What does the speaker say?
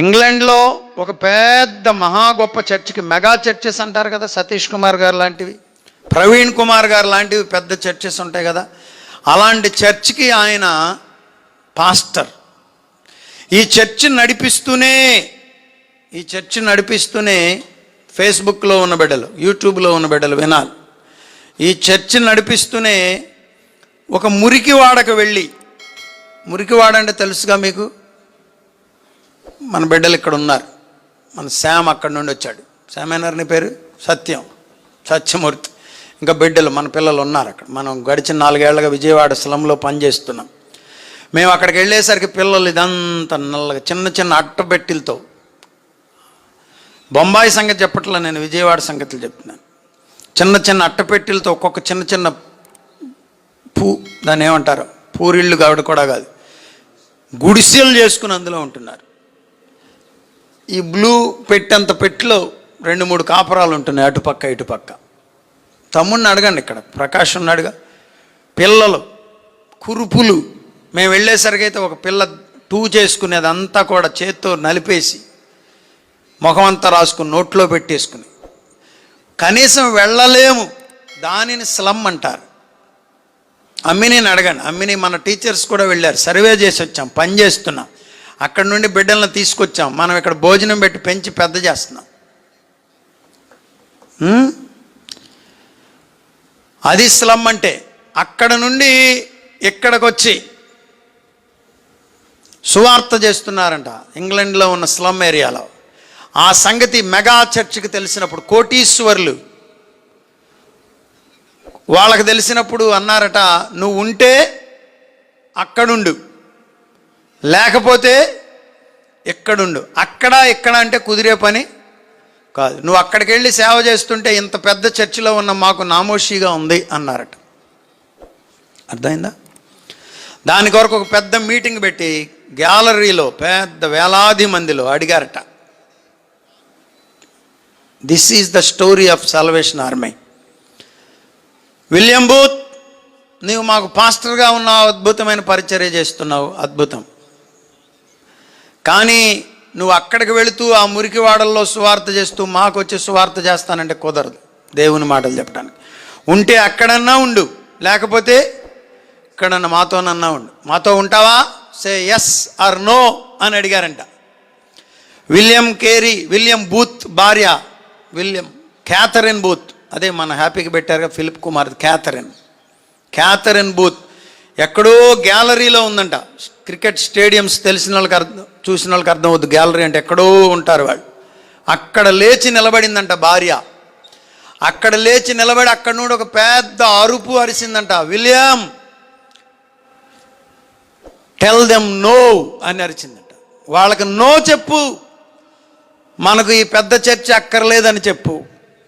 ఇంగ్లాండ్లో ఒక పెద్ద మహా గొప్ప చర్చికి మెగా చర్చెస్ అంటారు కదా సతీష్ కుమార్ గారు లాంటివి. ప్రవీణ్ కుమార్ గారు లాంటివి పెద్ద చర్చెస్ ఉంటాయి కదా అలాంటి చర్చికి ఆయన పాస్టర్. ఈ చర్చి నడిపిస్తూనే ఈ చర్చి నడిపిస్తూనే ఫేస్బుక్లో ఉన్న బిడ్డలు యూట్యూబ్లో ఉన్న బిడ్డలు వినాలి. ఈ చర్చి నడిపిస్తూనే ఒక మురికివాడకు వెళ్ళి మురికివాడ అంటే తెలుసుగా మీకు? మన బిడ్డలు ఇక్కడ ఉన్నారు. మన శ్యామ్ అక్కడ నుండి వచ్చాడు. శ్యామ్ అయినారు నీ పేరు? సత్యం. సత్యమూర్తి. ఇంకా బిడ్డలు మన పిల్లలు ఉన్నారు అక్కడ. మనం గడిచిన నాలుగేళ్ళుగా విజయవాడ స్లంలో పనిచేస్తున్నాం. మేము అక్కడికి వెళ్ళేసరికి పిల్లలు ఇదంతా నల్లగా చిన్న చిన్న అట్టబెట్టిలతో. బొంబాయి సంగతి చెప్పట్లా నేను విజయవాడ సంగతులు చెప్తున్నాను. చిన్న చిన్న అట్టపెట్టెలతో ఒక్కొక్క చిన్న చిన్న పూ దాన్ని ఏమంటారు? పూరిళ్ళు కావడం కూడా కాదు. గుడిసెలు చేసుకుని అందులో ఉంటున్నారు. ఈ బ్లూ పెట్టేంత పెట్టిలో రెండు మూడు కాపురాలు ఉంటున్నాయి అటుపక్క ఇటుపక్క తమ్ముడిని అడగండి ఇక్కడ. ప్రకాష్ ఉన్నాడుగా పిల్లలు కురుపులు. మేము వెళ్ళేసరికైతే ఒక పిల్ల టూ చేసుకునేది అంతా కూడా చేత్తో నలిపేసి ముఖం అంతా రాసుకుని నోట్లో పెట్టేసుకుని. కనీసం వెళ్ళలేము. దానిని స్లమ్ అంటారు. అమ్మిని అడగండి. అమ్మిని మన టీచర్స్ కూడా వెళ్ళారు. సర్వే చేసి వచ్చాం. పని చేస్తున్నాం. అక్కడ నుండి బిడ్డలను తీసుకొచ్చాం. మనం ఇక్కడ భోజనం పెట్టి పెంచి పెద్ద చేస్తున్నాం. అది స్లమ్ అంటే అక్కడ నుండి ఇక్కడికి వచ్చి సువార్త చేస్తున్నారంట ఇంగ్లాండ్లో ఉన్న స్లమ్ ఏరియాలో. ఆ సంగతి మెగా చర్చికి తెలిసినప్పుడు కోటీశ్వర్లు వాళ్ళకి తెలిసినప్పుడు అన్నారట నువ్వు ఉంటే అక్కడుండు. లేకపోతే ఎక్కడుండు అక్కడ ఇక్కడ అంటే కుదిరే పని కాదు. నువ్వు అక్కడికి వెళ్ళి సేవ చేస్తుంటే ఇంత పెద్ద చర్చిలో ఉన్న మాకు నామోషిగా ఉంది అన్నారట. అర్థమైందా? దాని కొరకు ఒక పెద్ద మీటింగ్ పెట్టి గ్యాలరీలో పెద్ద వేలాది మందిలో అడిగారట. This is the story of salvation army William Booth నీవు మాకు పాస్టర్గా ఉన్న అద్భుతమైన పరిచర్య చేస్తున్నావు అద్భుతం. కానీ నువ్వు అక్కడికి వెళుతూ ఆ మురికివాడల్లో సువార్త చేస్తూ మాకు వచ్చి సువార్త చేస్తానంటే కుదరదు దేవుని మాటలు చెప్పడానికి. ఉంటే అక్కడన్నా ఉండు లేకపోతే ఇక్కడన్నా మాతోనన్నా ఉండు. మాతో ఉంటావా? సే ఎస్ ఆర్ నో అని అడిగారంట. విలియం కేరీ విలియం బూత్ భార్య విలియం క్యాథరిన్ బూత్. అదే మన హ్యాపీకి పెట్టారుగా Philip Kumar Catherine. Catherine Booth. ఎక్కడో గ్యాలరీలో ఉందంట. క్రికెట్ స్టేడియంస్ తెలిసిన వాళ్ళకి అర్థం. చూసిన వాళ్ళకి అర్థం అవుతుంది గ్యాలరీ అంటే ఎక్కడో ఉంటారు వాళ్ళు. అక్కడ లేచి నిలబడిందంట భార్య. అక్కడ లేచి నిలబడి అక్కడ నుండి ఒక పెద్ద అరుపు అరిసిందంట విలియం టెల్ దెమ్ నో అని అరిచిందంట. వాళ్ళకి నో చెప్పు. మనకు ఈ పెద్ద చర్చ అక్కర్లేదని చెప్పు.